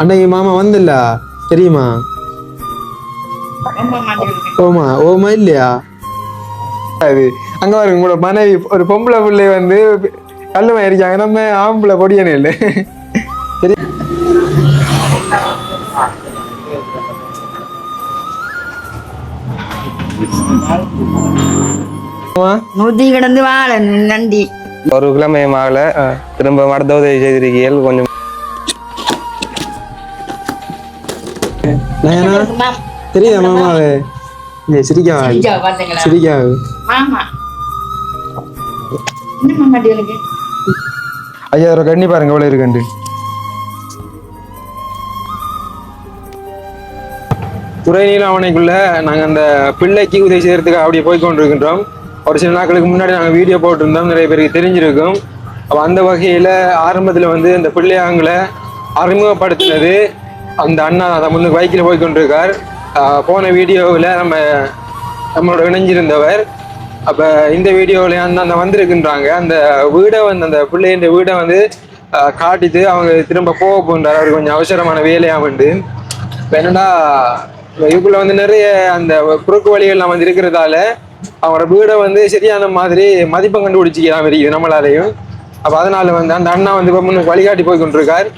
அன்னைக்கு மாமா வந்துல்ல? தெரியுமா? ஓமா ஓமா இல்லையா? அது அங்க பாருங்க உங்களோட மனைவி ஒரு பொம்பளை பிள்ளை வந்து கல்லு மாறிச்சாங்க நம்ம ஆம்பளை பொடியனே இல்லை. சரி. நூத்தி கிடந்து வாழ நன்றி. ஒரு கிழமையும் ஆகல திரும்ப அடுத்த உதவி செய்திருக்கீர்கள் கொஞ்சம் நயனா? தெரியுதா மாமாவே இல்லை சிரிக்காது பாத்தீங்களா? சிரிக்காது மாமா. என்ன மாமா எனக்கு ஐயா ஒரு கண்ணி பாருங்க எவ்வளவு இருக்குண்டு துறை நீலாவணைக்குள்ள நாங்க அந்த பிள்ளைக்கு உதவி செய்யறதுக்கு அப்படியே போய் கொண்டிருக்கின்றோம். ஒரு சில நாட்களுக்கு முன்னாடி நாங்க வீடியோ போட்டிருந்தோம் நிறைய பேருக்கு தெரிஞ்சிருக்கும். அப்ப அந்த வகையில ஆரம்பத்துல வந்து இந்த பிள்ளையாங்களை அறிமுகப்படுத்தினது அந்த அண்ணா அதை முன்னுக்கு பைக்கில் போய் கொண்டிருக்கார் போன வீடியோவில் நம்ம நம்மளோட இணைஞ்சிருந்தவர். அப்போ இந்த வீடியோவில் அந்த அந்த வந்திருக்குன்றாங்க. அந்த வீடை வந்து அந்த பிள்ளைன்ற வீடை வந்து காட்டிட்டு அவங்க திரும்ப போக போன்றார் அவர் கொஞ்சம் அவசரமான வேலையாமண்டு வந்து என்னன்னா என்னடா இதுக்குள்ள வந்து நிறைய அந்த குறுக்கு வழிகள்லாம் வந்து இருக்கிறதால அவங்களோட வீடை வந்து சரியான மாதிரி மதிப்பம் கண்டுபிடிச்சிக்கலாம் இருக்குது நம்மளாலையும். அப்போ அதனால வந்து அந்த அண்ணா வந்து இப்போ முன்னுக்கு வழிகாட்டி போய் கொண்டிருக்கார்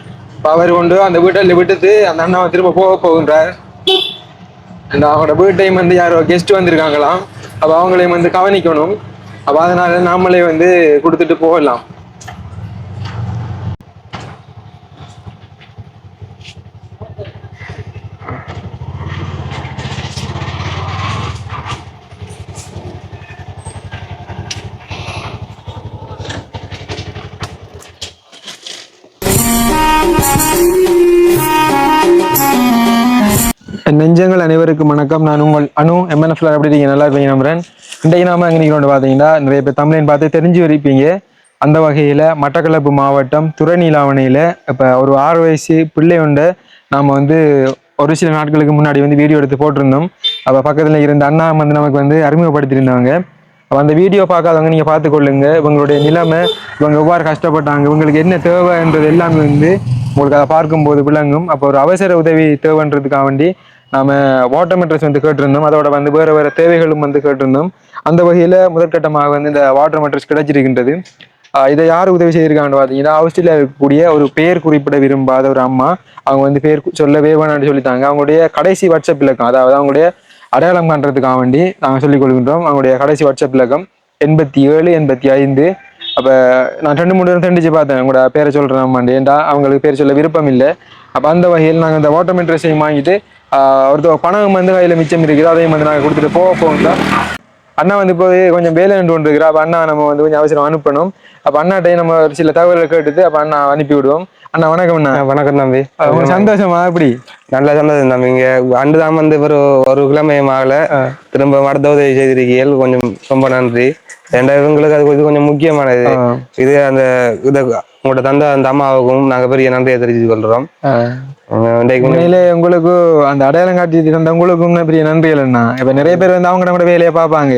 அவர் கொண்டு அந்த வீட்டில் விட்டுட்டு அந்த அண்ணாவை திரும்ப போக போகின்றார். அண்ட் அவங்களோட வீட்டையும் வந்து யாரோ கெஸ்ட் வந்திருக்காங்களாம். அப்போ அவங்களையும் வந்து கவனிக்கணும். அப்போ அதனால நாமளே வந்து கொடுத்துட்டு போகலாம். நெஞ்சங்கள் அனைவருக்கும் வணக்கம். நான் உங்கள் அனு எம்என்எஃப்ல எப்படி இருக்கீங்க நல்லா இருப்பீங்க நம்புறேன். இன்றைக்கு நாம எங்கே நிற்கிறோம் பார்த்தீங்கன்னா நிறைய பேர் தமிழன் பார்த்து தெரிஞ்சு இருப்பீங்க அந்த வகையில் மட்டக்களப்பு மாவட்டம் துறைநீலாவணையில் இப்போ ஒரு ஆறு வயசு பிள்ளை உண்டு நாம் வந்து ஒரு சில நாட்களுக்கு முன்னாடி வந்து வீடியோ எடுத்து போட்டிருந்தோம். அப்போ பக்கத்தில் இருந்த அண்ணா வந்து நமக்கு வந்து அறிமுகப்படுத்தியிருந்தாங்க. அப்போ அந்த வீடியோ பார்க்காதவங்க நீங்கள் பார்த்துக்கொள்ளுங்க. இவங்களுடைய நிலைமை இவங்க எவ்வாறு கஷ்டப்பட்டாங்க இவங்களுக்கு என்ன தேவைன்றது எல்லாமே வந்து உங்களுக்கு அதை பார்க்கும்போது விளங்கும். அப்போ ஒரு அவசர உதவி தேவைன்றதுக்காக வேண்டி நாம வாட்டர் மெட்ரஸ் வந்து கேட்டிருந்தோம். அதோட வந்து வேறு வேறு தேவைகளும் வந்து கேட்டிருந்தோம். அந்த வகையில் முதற்கட்டமாக வந்து இந்த வாட்டர் மெட்ரஸ் கிடைச்சிருக்கின்றது. இதை யார் உதவி செய்திருக்காங்கன்னு பார்த்தீங்கன்னா ஆஸ்திரேலியா இருக்கக்கூடிய ஒரு பெயர் குறிப்பிட விரும்பாத ஒரு அம்மா. அவங்க வந்து பேர் சொல்ல சொல்லவே வேணாம்னு சொல்லிட்டாங்க. அவங்களுடைய கடைசி வாட்ஸ்அப் இலக்கம் அதாவது அவங்களுடைய அடையாளம் காண்றதுக்காக வேண்டி நாங்கள் சொல்லிக் கொள்கின்றோம். அவங்களுடைய கடைசி வாட்ஸ்அப் இலக்கம் எண்பத்தி ஏழு எண்பத்தி ஐந்து. அப்போ நான் ரெண்டு மூணு நேரம் தண்டிச்சு பார்த்தேன். உங்களோட பேரை சொல்கிறேன் ஏன்டா அவங்களுக்கு பேர் சொல்ல விருப்பம் இல்லை. அப்போ அந்த வகையில் நாங்கள் இந்த வாட்டர் மெட்ரஸையும் வாங்கிட்டு ஒருத்தர் பணம் வந்து கையில் மிச்சம் இருக்குது அதையும் வந்து நாங்கள் கொடுத்துட்டு போக போகிறோம் அண்ணா வந்து இப்போ கொஞ்சம் வேலை நின்று கொண்டு இருக்கிறா அப்போ அண்ணா நம்ம வந்து கொஞ்சம் அவசரம் அனுப்பணும். அப்போ அண்ணாட்டையும் நம்ம ஒரு சில தகவல்களை கேட்டுட்டு அப்போ அண்ணா அனுப்பி விடுவோம். அண்ணா வணக்கம் அண்ணா. வணக்கம் தம்பி. சந்தோஷமா? எப்படி? நல்ல சந்தோஷம் தம்பி. இங்க அண்டு தான் வந்து ஒரு ஒரு கிழமையும் ஆகல. திரும்ப அடுத்த உதவி செய்திருக்கீர்கள் கொஞ்சம் ரொம்ப நன்றி. இவங்களுக்கு அது இது கொஞ்சம் முக்கியமானது. இது அந்த இதை உங்கள்கிட்ட தந்த அந்த அம்மாவுக்கும் நாங்க பெரிய நன்றியை தெரிவித்துக் கொள்றோம். உண்மையிலே உங்களுக்கு அந்த அடையாளம் காட்டி தந்த உங்களுக்கும் பெரிய நன்றிகள் அண்ணா. இப்ப நிறைய பேர் வந்து அவங்க கூட வேலையை பார்ப்பாங்க.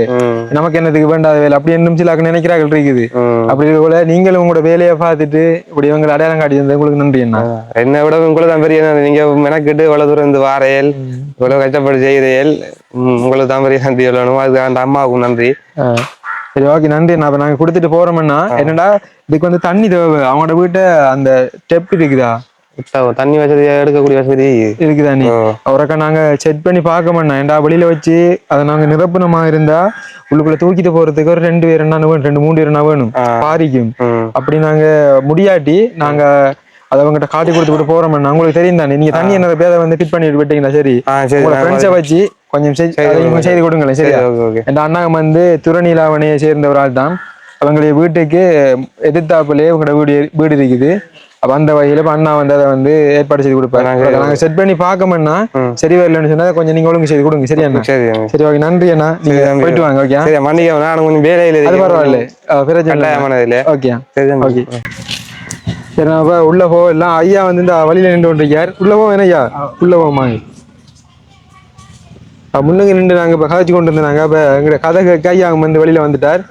நமக்கு என்னதுக்கு வேண்டாத வேலை? அப்படி என்னும் சில நினைக்கிறார்கள் இருக்குது. அப்படி போல நீங்களும் உங்களோட வேலையை பார்த்துட்டு இப்படி உங்களை அடையாளம் காட்டி தந்தது உங்களுக்கு நன்றி அண்ணா. என்னை விட உங்களை தான் பெரிய நன்றி. நீங்க மெனக்கிட்டு இவ்வளவு தூரம் இருந்து வாரையல் இவ்வளவு கஷ்டப்பட்டு செய்கிறேன் உங்களுக்கு தான் பெரிய நன்றி சொல்லணும். அதுக்கு அந்த அம்மாவுக்கும் நன்றி. சரி ஓகே நன்றி அப்ப நாங்க கொடுத்துட்டு போறோம்னா என்னடா இதுக்கு வந்து தண்ணி தேவை. அவங்களோட வீட்டை அந்த ஸ்டெப் இருக்குதா? தண்ணி வசதி எடுக்கக்கூடிய வசதி. இருக்குதா நீ? ஓ. அவரக்கா நாங்க செக் பண்ணி பார்க்க மாட்டோம். ஏன்டா வெளியில வச்சு அதை நாங்க நிரப்பணமா இருந்தா உள்ளுக்குள்ள தூக்கிட்டு போறதுக்கு ஒரு ரெண்டு பேர் என்ன வேணும்? ரெண்டு மூணு பேர் என்ன வேணும். பாரிக்கும். அப்படி நாங்க முடியாட்டி நாங்க அதை அவங்ககிட்ட காட்டி கொடுத்து விட்டு போறோம்னா உங்களுக்கு தெரியும் தானே. நீங்க தண்ணி என்ன பேரை வந்து ஃபிட் பண்ணிட்டு விட்டீங்களா? சரி. நான் ஃப்ரெண்ட்ஸை வச்சு கொஞ்சம் செய்து கொடுங்களேன் சரி, ஓகே. இந்த அண்ணாங்க வந்து துறநீலாவணையை சேர்ந்த ஒரு ஆள் தான் அவங்களுடைய வீட்டுக்கு எதிர்த்தாப்புலயே உங்களோட வீடு வீடு இருக்குது. அப்ப அந்த வகையில இப்ப அண்ணா வந்து அதை வந்து ஏற்பாடு செய்து கொடுப்பாரு. நாங்க- அதை நாங்க செட் பண்ணி பார்க்கணும்னா ம். சரி வரலன்னு சொன்னா கொஞ்சம் நீங்க ஒழுங்கு செய்து கொடுங்க. சரியா அண்ணா? சரி. சரி ஓகே. நன்றி அண்ணா. சரி. போயிட்டு வாங்க ஓகே. சரி மன்னிக்க நான் கொஞ்சம் வேலையில அது. பரவாயில்ல. பிரச்சனை ஓகே சரி. ஓகே. சரி உள்ள போ எல்லாம் ஐயா வந்து இந்த வழியில நின்று கொண்டிருக்கார். உள்ள போவோம் என்ன ஐயா? உள்ள போவோமாங்க முன்னுங்க நின்று நாங்க இப்ப கதைச்சு கொண்டு இருந்தாங்க அப்ப எங்க கதை கேட்க ஐயா அங்க வந்து வெளியில வந்துட்டார்.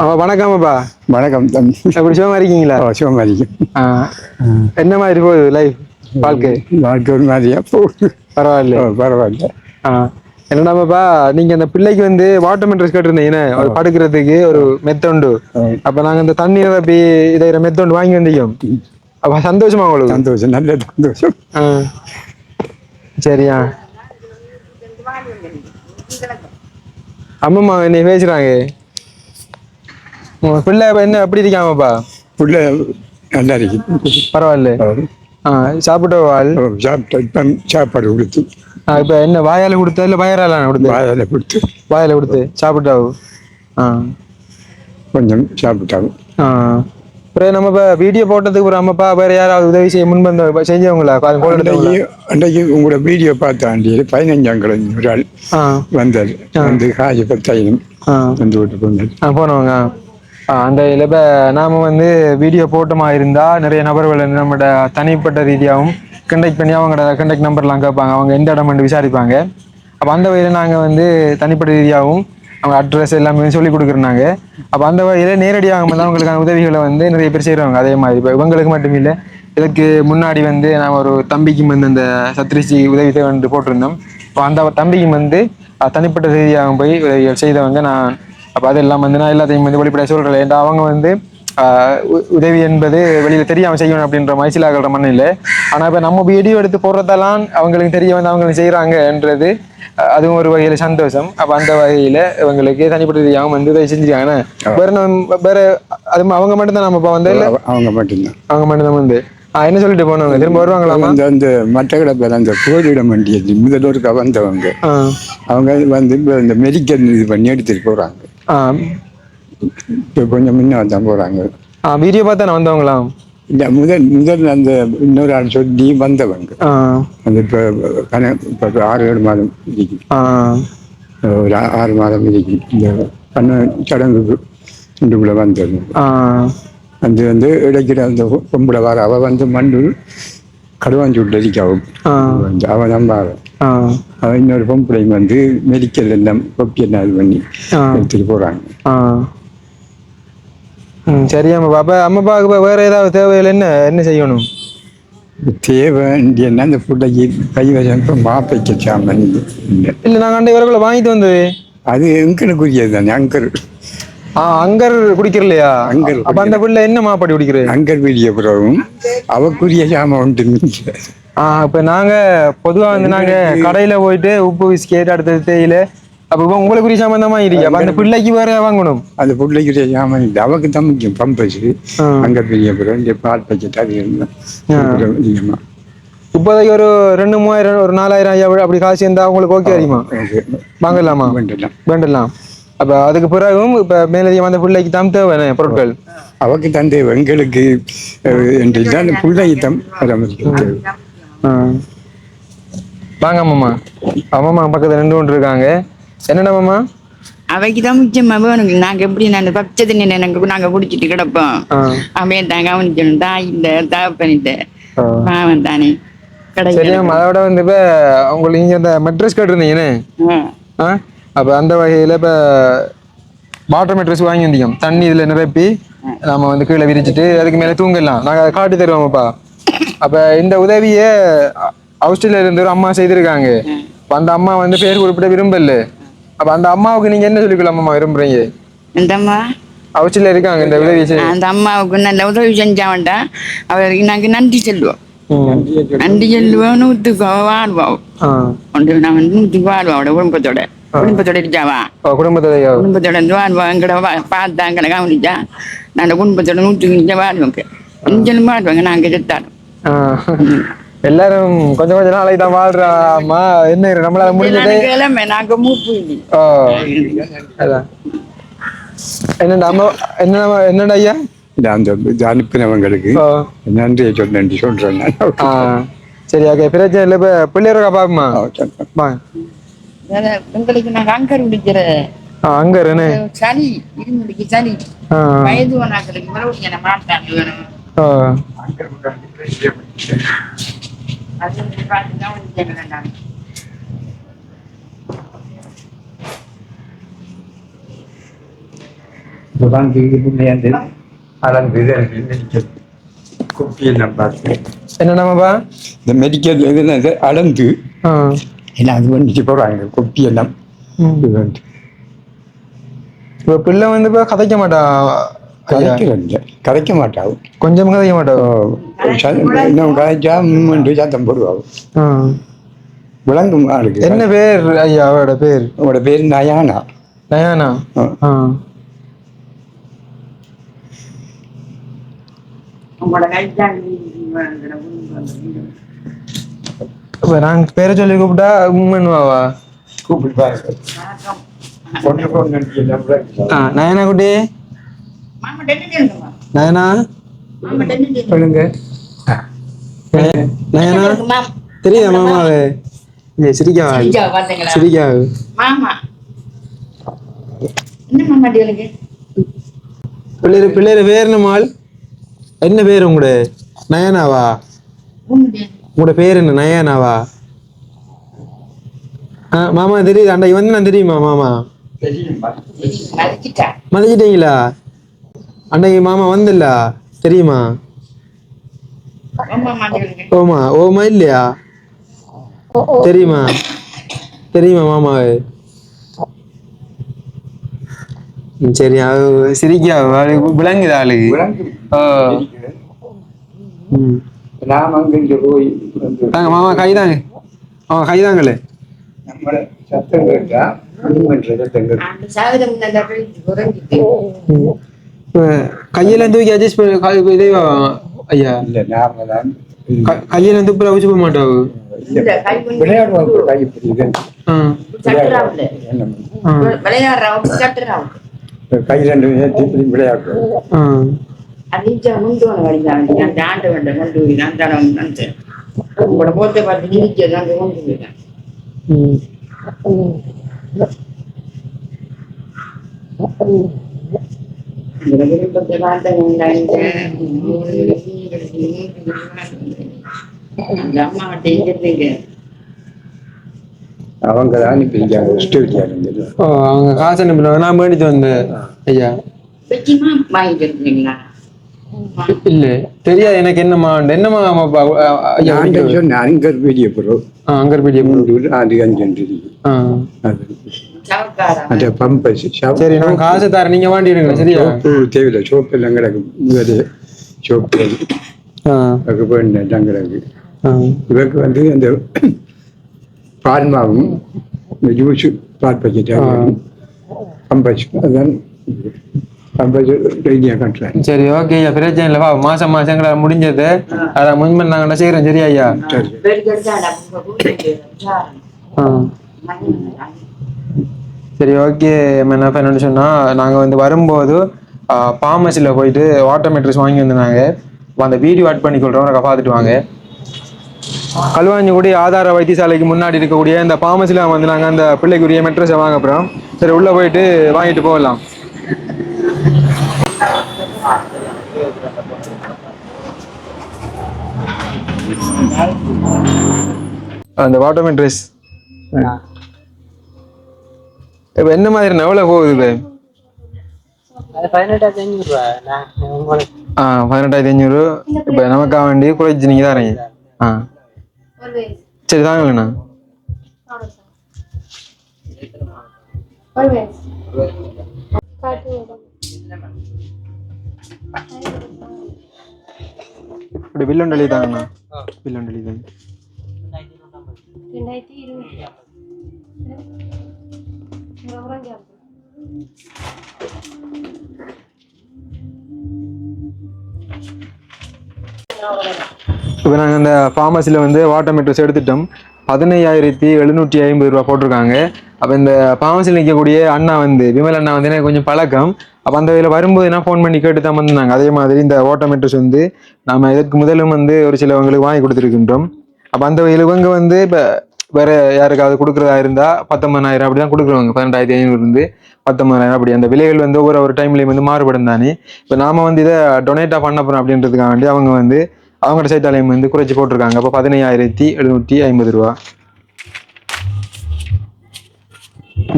அவ வணக்கம்ப்பா வணக்கம் தம்பி. அப்படி சுகமா இருக்கீங்களா? ஓ சிவமாரிக்கும் ஆ. என்ன மாதிரி போகுது லைஃப் வாழ்க்கை? வாழ்க்கை ஒரு மாதிரியா போகுது. பரவாயில்ல பரவாயில்ல. ஆ என்னடாப்பா நீங்க அந்த பிள்ளைக்கு வந்து வாட்டர் மெட்ரஸ் கேட்டிருந்தீங்க ஒரு படுக்கிறதுக்கு ஒரு மெத்தொண்டு. அப்ப நாங்க இந்த தண்ணி நிரப்பி இதை மெத்தொண்டு வாங்கி வந்தோம் அப்ப சந்தோஷமா உங்களுக்கு? சந்தோஷம் நல்ல சந்தோஷம். சரியா. அம்மம்மா என்னை பேசுறாங்க. பிள்ளை என்ன எப்படி இருக்காமப்பா புள்ள நல்லா இருக்கு. பரவாயில்ல. ஆ சாப்பிட்ட வாழ் சாப்பிட்டு சாப்பாடு கொடுத்து. இப்ப என்ன வாயால கொடுத்தா இல்ல வயரால கொடுத்து? வாயால கொடுத்து. வாயால கொடுத்து சாப்பிட்டாவு ஆ. கொஞ்சம் சாப்பிட்டாங்க. ஆ. அப்புறம் நம்ம இப்ப வீடியோ போட்டதுக்கு ஒரு அம்மப்பா வேற யாராவது உதவி செய்ய முன் வந்து செஞ்சவங்களா அன்றைக்கு அன்றைக்கு உங்களோட வீடியோ பார்த்தாண்டி பதினஞ்சாம் கிழமை ஒரு ஆள் ஆ. வந்தார். வந்து காஜி பத்தாயிரம் வந்து விட்டு போனார் போனவங்க. அந்த இதில் இப்போ நாம வந்து வீடியோ போட்டோமா இருந்தா நிறைய நபர்கள் நம்மளோட தனிப்பட்ட ரீதியாகவும் கண்டெக்ட் பண்ணி அவங்களோட கண்டெக்ட் நம்பர்லாம் கேட்பாங்க. அவங்க எந்த இடம் விசாரிப்பாங்க. அப்போ அந்த வகையில் நாங்கள் வந்து தனிப்பட்ட ரீதியாகவும் அவங்க அட்ரஸ் எல்லாமே சொல்லி கொடுக்குறாங்க அப்போ அந்த வகையில் நேரடியாக வந்து அவங்களுக்கான உதவிகளை வந்து நிறைய பேர் செய்கிறாங்க அதே மாதிரி இப்போ இவங்களுக்கு மட்டும் இல்லை இதுக்கு முன்னாடி வந்து நான் ஒரு தம்பிக்கும் வந்து அந்த சத்ரிஷி உதவி தேவை போட்டிருந்தோம். இப்போ அந்த தம்பிக்கும் வந்து தனிப்பட்ட ரீதியாக போய் உதவிகள் செய்தவங்க நான் அப்போ அதெல்லாம் வந்து நான் எல்லாத்தையும் வந்து வெளிப்படையாக சொல்கிறேன் ஏன்டா அவங்க வந்து உதவி என்பது வெளியில தெரியாம செய்யணும் அப்படின்ற சில ஆகிற மண்ணு இல்லை ஆனா இப்ப நம்ம வீடியோ எடுத்து போடுறதெல்லாம் அவங்களுக்கு தெரிய வந்து அவங்களுக்கு செய்யறாங்கன்றது அஹ் அதுவும் ஒரு வகையில சந்தோஷம். அப்ப அந்த வகையில இவங்களுக்கு தனிப்பட்ட ரீதியாக வந்து உதவி செஞ்சிருக்காங்க. வேற நம்ம வேற அது அவங்க மட்டும் தான் நம்ம இப்போ வந்து இல்ல அவ- அவங்க மட்டும்தான். அவங்க மட்டும் தான் வந்து என்ன சொல்லிட்டு போனவங்க? திரும்ப வருவாங்களாமா அந்த அந்த மட்டக்களப்பில் அந்த போரிடம் வண்டியது முதல்வருக்கு வந்தவங்க. அவங்க வந்து இந்த மெடிக்கல் இது பண்ணி எடுத்துட்டு இப்போ கொஞ்சம் முன்ன தான் போறாங்க ஆஹ் வீடியோ பார்த்தா வந்தவங்களாம் இல்ல முதல் முதல் அந்த இன்னொரு ஆள் சொல்லி வந்தவங்க ஆஹ் அந்த இப்போ இப்போ ஆறு ஏழு மாதம் இருக்கும் ஆஹ் ஒரு ஆ- ஆறு மாதம் இருக்கும் இந்த பண்ண சடங்குக்கு இண்டுக்குள்ள வந்தது. அது வந்து இடைக்கிற அந்த பொம்பளை வர அவ வந்து மண்ணு கடுவாஞ்சூட்டில் அடிக்கவும் ஆஹ் அவன் நம்பாரு ஆஹ் அவன் இன்னொரு பொம்பளை வந்து மெடிக்கல் எல்லாம் கொப்பி எல்லாம் இது பண்ணி. எடுத்துட்டு போறாங்க. சரி அம்மா அப்போ அம்மாப்பாவுக்கு இப்போ வேறு ஏதாவது தேவையில் என்ன? என்ன செய்யணும்? தேவை என்ன அந்த பிள்ளைக்கு கைவசம் இப்போ மாப்பைக்க சாமன் இல்லை நாங்கள் அண்டை வரக்குள்ள வாங்கிட்டு வந்தது. அது எங்களுக்குரியது தானே அங்கர் அங்கர் குடிக்கிறலையா? அங்கர் அப்போ அந்த பிள்ளை என்ன மாப்பாடி குடிக்கிறது? அங்கர் வீடிய புறவும் அவக்குரிய சாமான் உண்டு மிஞ்ச. ஆ இப்போ நாங்கள் பொதுவாக வந்து நாங்கள் கடையில் போயிட்டு உப்பு பிஸ்கெட் அடுத்தது தேயில. அப்போ உங்களுக்குரிய சாமான் தான் இருக்கு. அப்போ அந்த பிள்ளைக்கு வேற வாங்கணும். அந்த பிள்ளைக்குரிய சாமான் இல்லை அவக்கு தான் முக்கியம் பம்பஸ் ஆ. அங்கர் வீடிய புறம் இந்த பால் பக்கெட் அது அதிகமாக இப்போதைக்கு ஒரு ரெண்டு மூவாயிரம் ஒரு நாலாயிரம் ஐயா அப்படி காசு இருந்தால் உங்களுக்கு ஓகே அறியுமா வாங்கலாமா? வேண்டலாம். வேண்டலாம். அப்போ அதுக்கு பிறகும் இப்போ மேலதிகம் அந்த பிள்ளைக்கு தான் தேவை பொருட்கள்? அவக்கு தந்தை எங்களுக்கு என்று அந்த பிள்ளைக்கு தான். வாங்க அம்மாம்மா அம்மாம்மா பக்கத்துல ரெண்டு ஒன்று இருக்காங்க என்னடா மாமா? அவைக்கு தான் முக்கியமா வேணும் நாங்க எப்படி நான் பச்சை தண்ணி நாங்க நாங்க குடிச்சிட்டு கிடப்போம். அவன் தான் கவனிக்கணும் தாய் இல்ல தகப்பனிட்ட ஆ. பாவன் தானே. கடை சரி அம்மா அதோட வந்து இப்போ உங்களுக்கு இங்கே இந்த மெட்ரஸ் கேட்டிருந்தீங்கன்னு? ஆ? அப்போ அந்த வகையில் இப்போ வாட்டர் மெட்ரஸ் வாங்கி வந்தீங்க தண்ணி இதில் நிரப்பி நாம வந்து கீழே விரிச்சிட்டு அதுக்கு மேலே தூங்கிடலாம் நாங்கள் அதை காட்டி தருவோம்ப்பா. அப்போ இந்த உதவியை ஆஸ்திரேலியால இருந்து ஒரு அம்மா செய்திருக்காங்க. அப்ப அந்த அம்மா வந்து பேர் குறிப்பிட விரும்பல. அப்போ அந்த அம்மாவுக்கு நீங்கள் என்ன சொல்லிக்கலாம் அம்மா விரும்புறீங்க? இந்த அம்மா? ஆஸ்திரேலியா இருக்காங்க இந்த உதவி செய் அந்த அம்மாவுக்கு நல்ல உதவி செஞ்சாவன்டா அவருக்கு நாங்க நன்றி சொல்லுவோம். ம். நன்றி சொல்லுவோம் நூற்றுக்கு வாழ்வோம். ஆ. ஒன்று நான் வந்து நூற்றுக்கு வாழ்வோம் அவட குடும்பத்தோட. குடும்பத்தோட இருக்காவா ஓ, குடும்பத்தையோ குடும்பத்தோட இருந்து எங்கட பார்த்தா எங்கட கவனிச்சா நான் குடும்பத்தோட நூற்றுக்கு இங்கே வாழ்வோங்க இஞ்சலும் வாழ்வாங்க நாங்க செத்தாலும் ஆ. எல்லாரும் கொஞ்சம் கொஞ்ச நாளைக்கு தான் வாழ்றாமா என்ன நம்மளால முடிஞ்சதே நாங்க மூப்பு இல்லை. ஓ அதான் என்னடா அம்மா என்ன என்னடா ஐயா அந்த இது அனுப்பினவங்களுக்கு நன்றியை சொல்ல நன்றி சொல்றேன் நான். சரி ஓகே பிரச்சனை இல்லை இப்போ பிள்ளையருக்கா பாப்பமா உங்களுக்கு நாங்க அங்கர் குடிக்கிற ஆ அங்க இருன்னு சளி இருமுடிக்கு சளி. வயது ஒன்னாக்களுக்கு மறுபடியும் என்ன மாட்டாங்க அது பார்த்து என்னடாமாப்பா இந்த மெடிக்கல் இது அளந்து ஆ. எல்லாம் அது பண்ணிட்டு போகிறாங்க கொப்பி எல்லாம். இது வந்து இப்போ பிள்ளை வந்து இப்போ கதைக்க மாட்டா? ஐயா கதைக்கிறதில்ல கதைக்க மாட்டாவும் கொஞ்சம் கதைக்க மாட்டா? இன்னும் கதைச்சா மூமெண்ட் சத்தம் போடுவாவும். விளங்கும் ஆளுக்கு. என்ன பேர் ஐயா? அவரோட பேர்? அவரோட பேர் நயானா. நயானா? உங்களோட இப்போ நாங்கள் பேரை சொல்லி கூப்பிட்டா உண்மைன்னுவாவா கூப்பிட்டு. ஆ நயனா குட்டி? நயனா? சொல்லுங்க. நயனா? மாமா. தெரியுதா மாமாவு இல்லை சிரிக்காவா சிரிக்காவு மாமா. என்ன மாமா டேலுங்க பிள்ளைரு பிள்ளைரு பேர் என்னமாள் என்ன பேர் உங்களோட? நயனாவா? உங்களோட பேர் என்ன? நயனாவா? ஆ மாமா தெரியுது. அண்டா இவன் நான் தெரியுமா மாமா? மதிச்சிட்டீங்களா அன்னைக்கு மாமா வந்தில்ல? தெரியுமா? ஓமா ஓமா இல்லையா? தெரியுமா? தெரியுமா மாமாவு? சரி சிரிக்கா விளங்குது ஆளுக்கு? விளங்கு. ஆ. ம். நாம் அங்கிருந்து போய் தாங்க மாமா கைதாங்க ஆ கைதாங்களே நம்மள சத்தம் கேட்டா கையில தூக்கி அட்ஜஸ்ட் பண்ணி இதே ஐயா இல்ல நாம தான் கையில போக மாட்டாவு விளையாடுறவங்க விளையாடுறோம் அதிக முந்தோன வழிதான் அந்த ஆண்டு வேண்ட கொண்டு போய் நான் தரம் வந்து உங்களோட போத்தை பார்த்து நீச்சல் அங்கே கொண்டு போயிட்டேன் அவங்க தான் இருந்து. ஓ அவங்க காசு அனுப்பினாங்க. நான் மேடிட்டு வந்தேன். ஐயா. வாங்கிட்டு இருக்கீங்களா இல்ல. தெரியாது எனக்கு குடிக்கிறது? சொன்னேன் அங்கர் வீடியோ போடுறோம் ஆ அங்கர்பேடியை மூன்று அது அஞ்சு இருக்கு ஆ. அது. சவக்காரா? அந்த பம்பஸ் சரி நான் காசு தரேன் நீங்க வாண்டிடுங்க சரியா? தேவையில்லை சோப்பு எல்லாம் கிடக்கு. சோப்பு. அதுக்கு இவருக்கு வந்து அந்த பால்மாவும் இந்த ஜூஸ் பால் கட்டுறேன் சரி ஓகே ஐயா. பிரச்சனை இல்லை. மாசம் மாசம் எங்களை முடிஞ்சது. அதை முன் நாங்கள் செய்கிறோம் சரி ஐயா? சரி ஓகே என்ன பண்ணு சொன்னால் நாங்கள் வந்து வரும்போது ஃபார்மசியில் போயிட்டு வாட்டர் மெட்ரஸ் வாங்கி வந்தாங்க அந்த வீடியோ ஆட் பண்ணி கொள்கிறோம் பார்த்துட்டு வாங்க. கல்வாஞ்சிக்குடி ஆதார வைத்தியசாலைக்கு முன்னாடி இருக்கக்கூடிய இந்த ஃபார்மசியில் வந்து நாங்கள் அந்த பிள்ளைக்குரிய மெட்ரஸை வாங்க அப்புறம். சரி உள்ளே போயிட்டு வாங்கிட்டு போகலாம். அந்த வாட்டர் மெட்ரிஸ் இப்போ என்ன மாதிரி எவ்வளோ போகுது இப்போ? அது பதினெட்டாயிரத்தி உங்களுக்கு ஆ பதினெட்டாயிரத்தி அஞ்சூறு இப்போ நமக்காக வேண்டி குறைச்சி நீங்கள் தரீங்க ஆ. சரி வில்லண்டலி தாங்கண்ணா வில்லண்டலி தான் ரெண்டாயிரத்தி இருபது உறங்க இப்போ நாங்கள் இந்த ஃபார்மசியில் வந்து வாட்டர் மெட்ரிக்ஸ் எடுத்துட்டோம். பதினையாயிரத்தி எழுநூற்றி ஐம்பது ரூபா போட்டிருக்காங்க. அப்போ இந்த ஃபார்மசியில் நிற்கக்கூடிய அண்ணா வந்து விமல் அண்ணா வந்து எனக்கு கொஞ்சம் பழக்கம். அப்போ அந்த இதில் வரும்போது என்ன ஃபோன் பண்ணி கேட்டு தான் வந்தாங்க. அதே மாதிரி இந்த ஓட்டோமேட்டர்ஸ் வந்து நம்ம இதற்கு முதலும் வந்து ஒரு சிலவங்களுக்கு வாங்கி கொடுத்துருக்கின்றோம். அப்போ அந்த வகையில் இவங்க வந்து இப்போ வேற யாருக்காவது கொடுக்குறதா இருந்தால் பத்தொன்பதாயிரம் அப்படி தான் கொடுக்குறவங்க பன்னெண்டாயிரத்தி ஐநூறுலேருந்து பத்தொன்பதாயிரம் அப்படி. அந்த விலைகள் வந்து ஒவ்வொரு ஒரு டைம்லேயும் வந்து மாறுபடும் தானே. இப்போ நாம் வந்து இதை டொனேட்டாக பண்ண போகிறோம் அப்படின்றதுக்காக வேண்டி அவங்க வந்து அவங்களோட சைட்டாலயம் வந்து குறைச்சி போட்டிருக்காங்க. அப்போ பதினையாயிரத்தி எழுநூற்றி ஐம்பது ரூபா.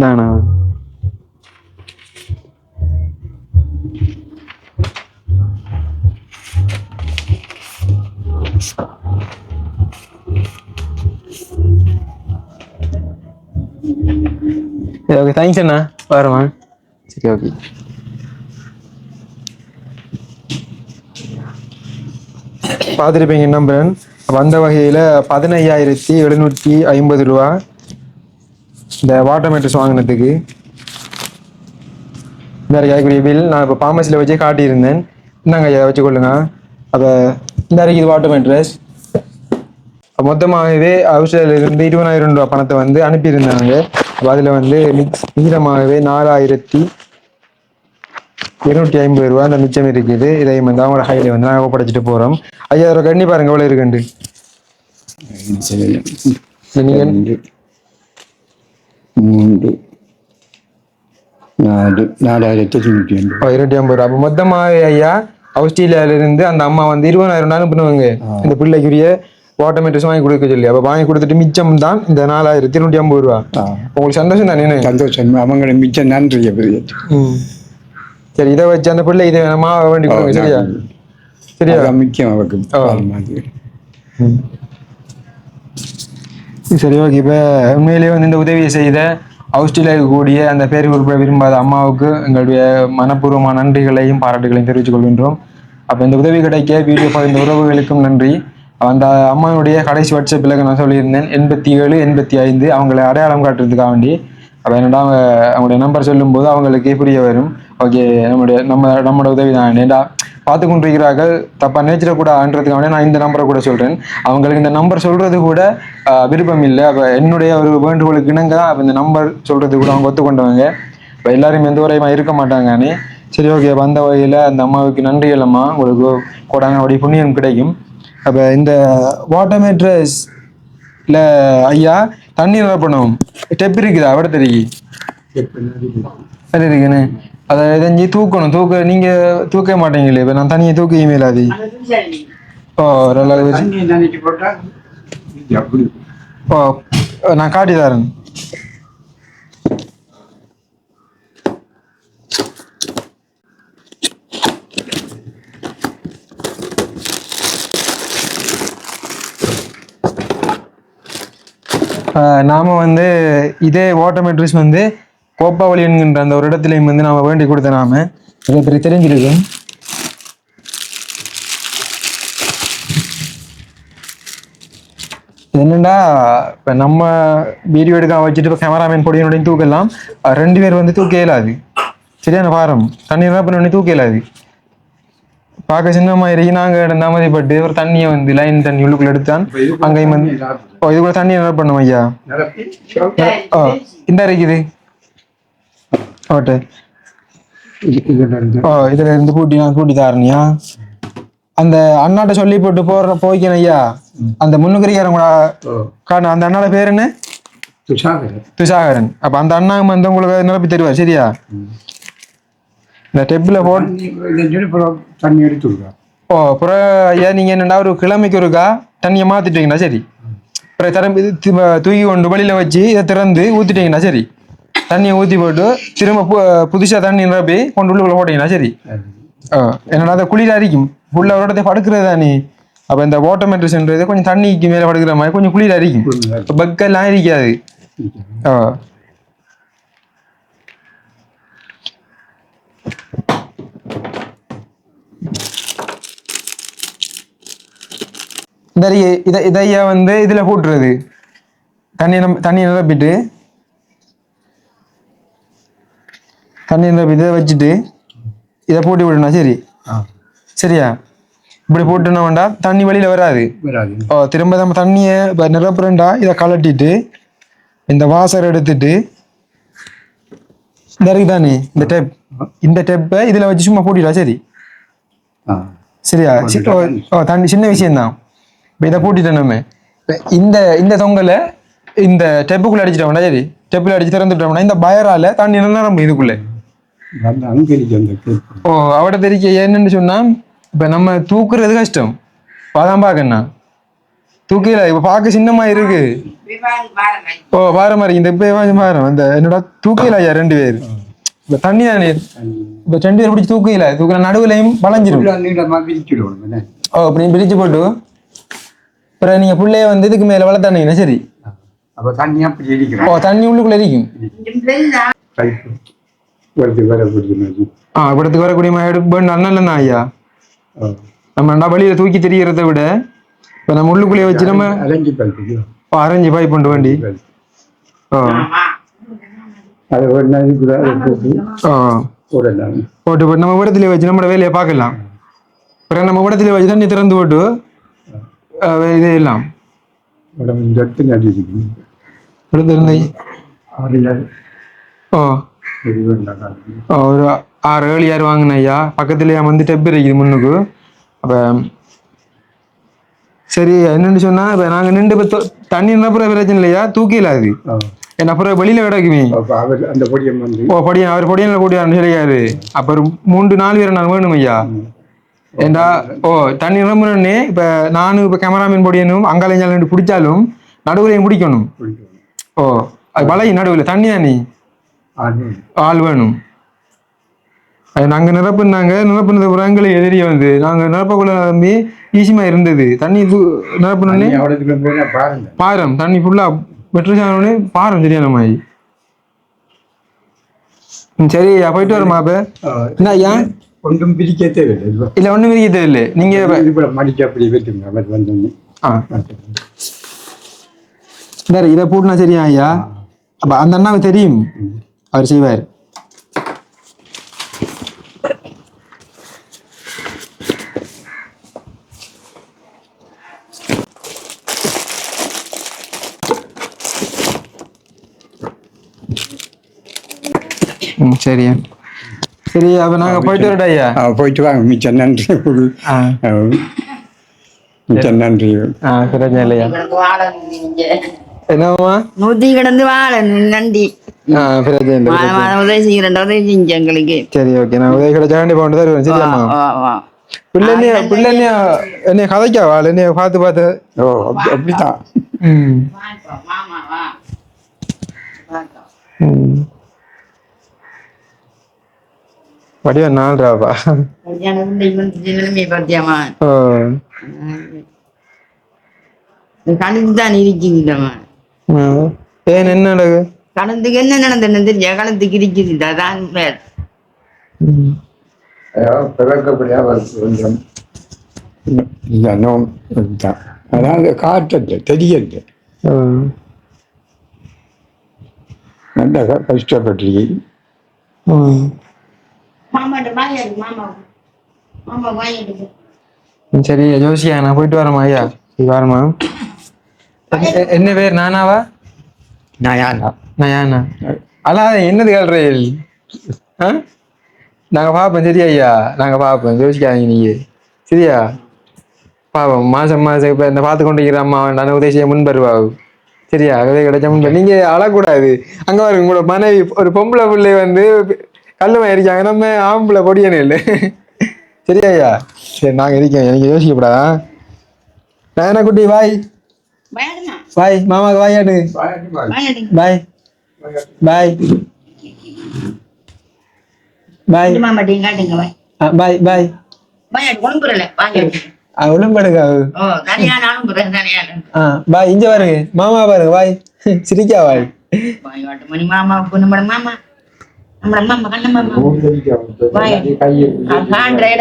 தானா சரி ஓகே தேங்க்ஸ் அண்ணா. வருவேன் சரி ஓகே பார்த்துருப்பீங்க நம்புறேன் வந்த வகையில் பதினையாயிரத்தி எழுநூற்றி ஐம்பது ரூபா. இந்த வாட்டர் மேட்ரஸ் வாங்கினதுக்கு. வேறு கேட்கக்கூடிய பில் நான் இப்போ ஃபார்மசியில் வச்சே காட்டியிருந்தேன். இந்தாங்க வச்சு கொள்ளுங்க அதை இந்த அறைக்கு இது வாட்டர் மேட்ரஸ் மொத்தமாகவே ஹவுஸ்ல இருந்து இருபதாயிரம் ரூபாய் பணத்தை வந்து அனுப்பியிருந்தாங்க. அப்போ அதில் வந்து மிச் மீதமாகவே நாலாயிரத்தி இருநூற்றி ஐம்பது ரூபா அந்த மிச்சம் இருக்குது. இதை வந்து அவங்களோட கையில் வந்து நாங்கள் ஒப்படைச்சிட்டு போகிறோம் ஐயா அதோட கண்ணி பாருங்க எவ்வளோ இருக்குண்டு மூன்று நாலு நாலாயிரத்தி இருநூற்றி ஐம்பது ரூபா அப்போ மொத்தமாக ஐயா ஆஸ்திரேலியால இருந்து அந்த அம்மா வந்து இருபதாயிரம் அனுப்புனவங்க இந்த பிள்ளைக்குரிய வாட்டர் மீட்டர்ஸ் வாங்கி கொடுக்க சொல்லி. அப்போ வாங்கி கொடுத்துட்டு மிச்சம் தான் இந்த நாலாயிரத்தி இருநூற்றி ஐம்பது ரூபா. உங்களுக்கு சந்தோஷம் தானே சந்தோஷம். அவங்களை மிச்சம் நன்றி சரி இதை வச்சு அந்த பிள்ளை இதை நம்ம வேண்டி கொடுங்க சரியா? சரியா? முக்கியம் அவருக்கு. சரி ஓகே. இப்போ உண்மையிலேயே வந்து இந்த உதவியை செய்த ஆஸ்திரேலியாவுக்கு கூடிய அந்த பேர் குறிப்பிட விரும்பாத அம்மாவுக்கு எங்களுடைய மனப்பூர்வமான நன்றிகளையும் பாராட்டுகளையும் தெரிவித்துக் கொள்கின்றோம். அப்போ இந்த உதவி கிடைக்க வீடியோ பகிர்ந்த உறவுகளுக்கும் நன்றி. அந்த அம்மாவுடைய கடைசி வாட்ஸ்அப்பில் நான் சொல்லியிருந்தேன் எண்பத்தி ஏழு எண்பத்தி ஐந்து அவங்களை அடையாளம் காட்டுறதுக்காக வேண்டி அப்போ என்னடா அவங்க அவங்களுடைய நம்பர் சொல்லும்போது அவங்களுக்கு புரிய வரும். ஓகே நம்முடைய நம்ம நம்மளோட உதவி தான். ஏண்டா பார்த்து கொண்டிருக்கிறார்கள் தப்பாக கூட வேண்டி நான் இந்த நம்பரை கூட சொல்கிறேன் அவங்களுக்கு இந்த நம்பர் சொல்கிறது கூட விருப்பம் இல்லை. அப்போ என்னுடைய ஒரு வேண்டுகோளுக்கு இணங்க தான் இந்த நம்பர் சொல்கிறது கூட அவங்க ஒத்துக்கொண்டவங்க. இப்போ எல்லாரும் எந்த வரையுமா இருக்க மாட்டாங்கன்னு சரி ஓகே வந்த வகையில் அந்த அம்மாவுக்கு நன்றி இல்லைம்மா. உங்களுக்கு கோடாங்க புண்ணியம் கிடைக்கும். அப்போ இந்த வாட்டர் மேட்ரஸ் இல்லை ஐயா தண்ணி நிரப்பணும் டெப் இருக்குதா? அவட தெரியும் சரி இருக்குண்ணே அதை எதஞ்சி தூக்கணும். தூக்க நீங்கள் தூக்க மாட்டீங்களே இப்போ நான் தனியாக தூக்க அந்த துணிசாரி ஓ நல்லா வச்சு இது ஓ நான் காட்டி தரேன். நாம வந்து இதே வாட்டர் மெட்ரிஸ் வந்து கோப்பாவளி என்கின்ற அந்த ஒரு இடத்துலையும் வந்து நாம வேண்டி கொடுத்த நாம இதை பற்றி தெரிஞ்சிருக்கோம் என்னடா இப்போ நம்ம வீடியோ எடுக்க வச்சுட்டு இப்போ கேமராமேன் பொடியினுடையும் தூக்கலாம். ரெண்டு பேர் வந்து தூக்க இயலாது. சரியான பாரம். தண்ணி என்ன பண்ணி தூக்க இயலாது. பார்க்க சின்னமா இருக்கு நாங்கள் தாமதிப்பட்டு ஒரு தண்ணியை வந்து லைன் தண்ணி உள்ளுக்குள்ள எடுத்தான். அங்கேயும் வந்து இது கூட தண்ணி என்ன பண்ணும் ஐயா. இந்த இருக்குது ஓட்டு ஓ இதுல இருந்து கூட்டி நான் கூட்டி தாரணியா அந்த அண்ணாட்ட சொல்லி போட்டு போற போய்க்கணும் ஐயா அந்த முன்னுக்கரிகாரன் கூட காண அந்த அண்ணாட பேர் என்ன துஷாகர் துஷாகரன் அப்ப அந்த அண்ணா வந்து உங்களுக்கு நிரப்பி தருவார் சரியா இந்த டெப்பில் போட் தண்ணி இதை சொல்லி அப்புறம் தண்ணி எடுத்து விடுறா ஓ அப்புறம் ஐயா நீங்க என்னடா ஒரு கிழமைக்கு ஒருக்கா தண்ணியை மாத்திட்டீங்களா சரி அப்புறம் திறம்பு இது தி- தூக்கி கொண்டு வெளியில வச்சு இதை திறந்து ஊத்திட்டீங்களா சரி தண்ணியை ஊற்றி போட்டு திரும்ப பு புதுசாக தண்ணி நிரப்பி கொண்டு உள்ளுக்குள்ள போட்டீங்களா சரி. ஆ, அதை குளிர அரிக்கும். ஃபுல்லாக ஒரு இடத்தை படுக்கிறது தானே. அப்போ இந்த வாட்டர் கொஞ்சம் தண்ணிக்கு மேலே படுக்கிற மாதிரி கொஞ்சம் குளிர அரிக்கும். இப்போ பக்கெல்லாம் அரிக்காது. ஆ. இந்த இதை இதையா வந்து இதில் போட்டுறது. தண்ணி நம் தண்ணி நிரப்பிட்டு தண்ணி இதை வச்சுட்டு இதை போட்டு விடணும் சரி? சரியா? இப்படி போட்டுனா வேண்டாம்? தண்ணி வெளியில வராது. ஓ திரும்ப நம்ம தண்ணியை இப்போ நிரப்புறேன்டா. இதை கலட்டிட்டு இந்த வாசர் எடுத்துட்டு இந்த இருக்கு தானே இந்த டெப் இந்த டெப்பை இதில் வச்சு சும்மா பூட்டிடா சரி? ஆ. சரியா? ஓ தண்ணி. சின்ன விஷயம்தான். இப்போ இதை பூட்டிட்டோம் நம்ம இப்ப இந்த இந்த தொங்கலை இந்த டெப்புக்குள்ளே அடிச்சிட்டோம்னா சரி? டெப்பில் அடிச்சு திறந்துட்டோம்னா இந்த பயரால தண்ணி நம்ம இதுக்குள்ளே அந்த அங்கரிக்கு அந்த கேட்பு ஓ அவட தெரிக்க என்னன்னு சொன்னா இப்ப நம்ம தூக்குறது கஷ்டம். அதான் பாக்கண்ணா தூக்கல இப்ப பார்க்க சின்னமா இருக்கு. ஓ பாரு மாதிரி இந்த இப்ப பாரு அந்த என்னோட தூக்கல ஐயா ரெண்டு பேர். இப்ப தண்ணி தானே இப்ப ரெண்டு பேர் பிடிச்சி தூக்கல தூக்கல நடுவுலையும் வளைஞ்சிரும். ஓ அப்படி பிரிச்சு போட்டு. அப்புறம் நீங்க புள்ளைய வந்து இதுக்கு மேல வளர்த்தானீங்கன்னா சரி. ஓ தண்ணி உள்ளுக்குள்ள இருக்கும் ஆ இവിടத்துக்கு வரக்கூடிய மாடு பண்ண அண்ணன் தான் ஐயா நம்ம ரெண்டா வழியில தூக்கி தெரியறதை விட இப்ப நம்ம உள்ளுக்குள்ளேயே வச்சு நம்ம அலைஞ்சி பைப்பு அரைஞ்சு பாய் கொண்டு வண்டி அதை போட்டு போட்டு நம்ம இடத்துல வச்சு நம்மளோட வேலையை பார்க்கலாம் அப்புறம் நம்ம இடத்துல வச்சு தண்ணி திறந்து போட்டு இது எல்லாம் இந்த இடத்துல ஓ, ஒரு ஆறு ஏழு யார் வாங்கின ஐயா பக்கத்துலயே வந்து டெப் இருக்குது முன்னுக்கு. அப்போ சரி என்னன்னு சொன்னா இப்போ நாங்கள் நின்று இப்போ தண்ணி நிரப்புற பிரச்சனை இல்லையா? தூக்கில அது. ஏன்னா அப்புறம் வெளியில கிடக்குமே அந்த பொடியம் ஓ படியன் அவர் படியனில் கூட்டியான்னு சொல்லியாரு அப்போ ஒரு மூன்று நாலு பேர் நான் வேணும் ஐயா ஏண்டா ஓ தண்ணி நிரம்புனே இப்போ நானும் இப்போ கேமராமேன் பொடியனும் அங்காலைஞ்சாலும் பிடிச்சாலும் நடுவுலையும் பிடிக்கணும். ஓ அது பழகி நடுவில். தண்ணி தானே ஆள் வேணும். நாங்கள் நிரப்புனாங்க நிரப்புனது ஒரு எங்களுக்கு எதிரியே வந்து. நாங்கள் நிரப்பக்குள்ள நம்பி ஈஸியாக இருந்தது. தண்ணி நிரப்புனோடனே போனால் பாருங்க. பாரம் தண்ணி ஃபுல்லாக பெட்ரோல் சாணோடனே பாரம் சரியான மாதிரி. சரி போயிட்டு வரமா அப்போ என்ன ஐயா? ஒன்றும் பிரிக்க தேவையில்லை. இது இல்லை ஒன்றும் விரிக்க தேவையில்லை. நீங்கள் இது மடிக்க அப்படி வைத்துங்க அவர் வந்தோடனே. ஆ. இதை போட்டுனா சரியா ஐயா? அப்போ அந்த அண்ணாவுக்கு தெரியும். அவர் செய்வார் ம் சரியா சரி அப்போ நாங்கள் போயிட்டு வரட்டா ஐயா ஆ, போயிட்டு வாங்க மிச்சம் நன்றி ஆ ஆ, மிச்சம் நன்றி ஆ பிரச்சனை இல்லையா கிடந்து வாழணும் நீங்க என்னம்மா நூத்தி கிடந்து வாழணும் நன்றி உதவி செய்கிறேன் உதவி செஞ்சு எங்களுக்கு சரி ஓகே நான் உதவி கிடைச்சா கண்டிப்பா கொண்டு தருவேன் சரியாம்மா. பிள்ளைங்க பிள்ளைங்க என்னைய கதைக்காவா என்னைய பார்த்து பார்த்து ஓ அப்படித்தான் பார்த்தியாமா தான். ஏன் என்ன நடக்கு? கணத்துக்கு என்ன நடந்தது தெரிஞ்சா கணத்துக்கு இருக்குது அதான் வேற. ம். பிறக்கப்படியா கொஞ்சம். நோம் இதுதான். அதாவது காட்டது தெரியல. நல்ல க- கஷ்டப்பட்டிருக்கீங்க ம். மாமாட்ட வாய் எடு, மாமா. மாமா வாய் எடுக்கு. ம், சரி ஜோசியா நான் போயிட்டு வரேம்மா ஐயா. எ- என்ன பேர்? நானாவா? நான் யாரா நயானா. அல்லாத என்னது கேள்றீள் ஆ? நாங்கள் பார்ப்போம் சரியா ஐயா? நாங்கள் பார்ப்போம் யோசிக்காதீங்க நீங்கள் சரியா? பாவம் மாதம் மாதம் இப்போ இந்த பார்த்து கொண்டு இருக்கிற அம்மா வேண்டாம் உதவி செய்ய முன் வருவாவு. சரியா? உதவி கிடைச்ச முன் வரு. நீங்க அழக்கூடாது. அங்கே பாருங்க உங்களோட மனைவி ஒரு பொம்பளை பிள்ளை வந்து கல்லுமா இருக்காங்க நம்ம ஆம்பளை பொடியனே இல்லை. சரியா ஐயா? சரி நாங்கள் இருக்கோம். எனக்கு யோசிக்கப்படாதா? நயனா குட்டி பாய் பாய் மாமாக்கு வாய் எடுங்க. பாய் பாய் பாய் இந்த மாமாட்டையும் காட்டுங்க. பாய் பாய் ஒழுங்குறல, ஓ, தனியா நானும் தனியா நானும். ஆ பாய் இங்க பாருங்க. மாமா பாருங்க பாய் சிரிக்கா பாய் வாய் வாட்டு மணி மாமா, மாமா. மாமா, கண்ணு மாமா.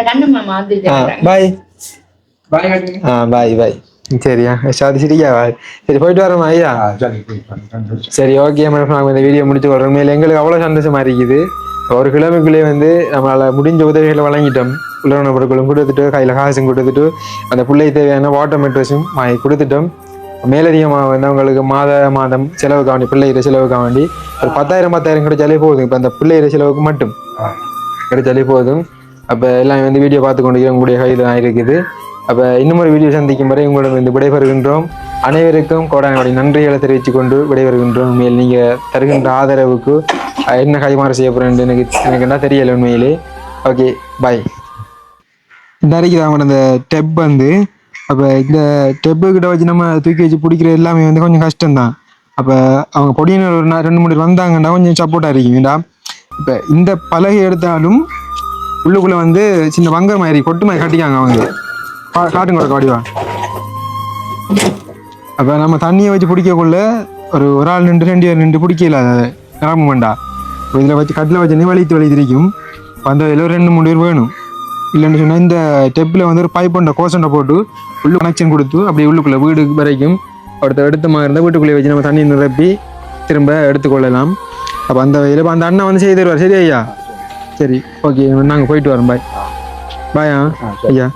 கண்ணு மாமா வந்து பாய் ஆ பாய் பாய் சரியா சாதி சிரிக்கா பாய் சரி போயிட்டு வரோமா ஐயா சரி ஓகே மேடம் நாங்கள் இந்த வீடியோ முடிச்சு வரோம் உண்மையில எங்களுக்கு அவ்வளோ சந்தோஷமா இருக்குது ஒரு கிழமைக்குள்ளே வந்து நம்மளால முடிஞ்ச உதவிகளை வழங்கிட்டோம் உலக பொருட்களும் கொடுத்துட்டு கையில் காசும் கொடுத்துட்டு அந்த பிள்ளைக்கு தேவையான வாட்டர் மெட்ரஸும் வாங்கி கொடுத்துட்டோம் மேலதிகமாக வந்து அவங்களுக்கு மாத மாதம் செலவுக்கு வேண்டி பிள்ளைகிற செலவுக்கு வேண்டி ஒரு பத்தாயிரம் பத்தாயிரம் கிடைச்சாலே போதும் இப்போ அந்த பிள்ளைகிற செலவுக்கு மட்டும் கிடைச்சாலே போதும் அப்போ எல்லாம் வந்து வீடியோ பார்த்து கொண்டு உங்களுடைய கையில் தான் இருக்குது அப்போ இன்னும் ஒரு வீடியோ சந்திக்கும் வரை உங்களிடம் வந்து விடைபெறுகின்றோம். அனைவருக்கும் கோடானுடைய நன்றிகளை தெரிவித்து கொண்டு விடைபெறுகின்றோம். உண்மையில் நீங்கள் தருகின்ற ஆதரவுக்கு என்ன கைமாறு செய்ய போகிறேன் எனக்கு எனக்கு என்ன தெரியல உண்மையிலே. ஓகே பாய் இந்த அறைக்கு அவங்க அந்த டெப் வந்து. அப்போ இந்த டெப்பு கிட்ட வச்சு நம்ம தூக்கி வச்சு பிடிக்கிற எல்லாமே வந்து கொஞ்சம் கஷ்டம்தான். அப்போ அவங்க பொடியினர் ஒரு ரெண்டு மூணு பேர் வந்தாங்கன்னா கொஞ்சம் சப்போர்ட்டாக இருக்கீங்கடா இப்போ இந்த பலகை எடுத்தாலும் உள்ளுக்குள்ளே வந்து சின்ன வங்கர் மாதிரி கொட்டு மாதிரி கட்டிக்காங்க அவங்க. காட்டுங்க ஒரு வடிவா அப்போ நம்ம தண்ணியை வச்சு பிடிக்கக்குள்ள ஒரு ஒரு ஆள் நின்று ரெண்டு பேர் நின்று பிடிக்கல அதை. நிரம்ப வேண்டாம் இதில் வச்சு கட்டில் வச்சுனே வலித்து வலித்திருக்கும் அந்த இதில் ஒரு ரெண்டு மூணு பேர் வேணும். இல்லைன்னு சொன்னால் இந்த டெப்பில் வந்து ஒரு பைப் ஒன்றை கோசண்டை போட்டு உள்ளு கனெக்ஷன் கொடுத்து அப்படியே உள்ளுக்குள்ளே வீடு வரைக்கும் ஒருத்தர் எடுத்த மாதிரி இருந்தால் வீட்டுக்குள்ளே வச்சு நம்ம தண்ணி நிரப்பி திரும்ப எடுத்துக்கொள்ளலாம். அப்போ அந்த வகையில் அந்த அண்ணன் வந்து செய்து தருவார். சரி ஐயா. சரி ஓகே. நாங்கள் போயிட்டு வரோம். பாய் பாயா ஐயா.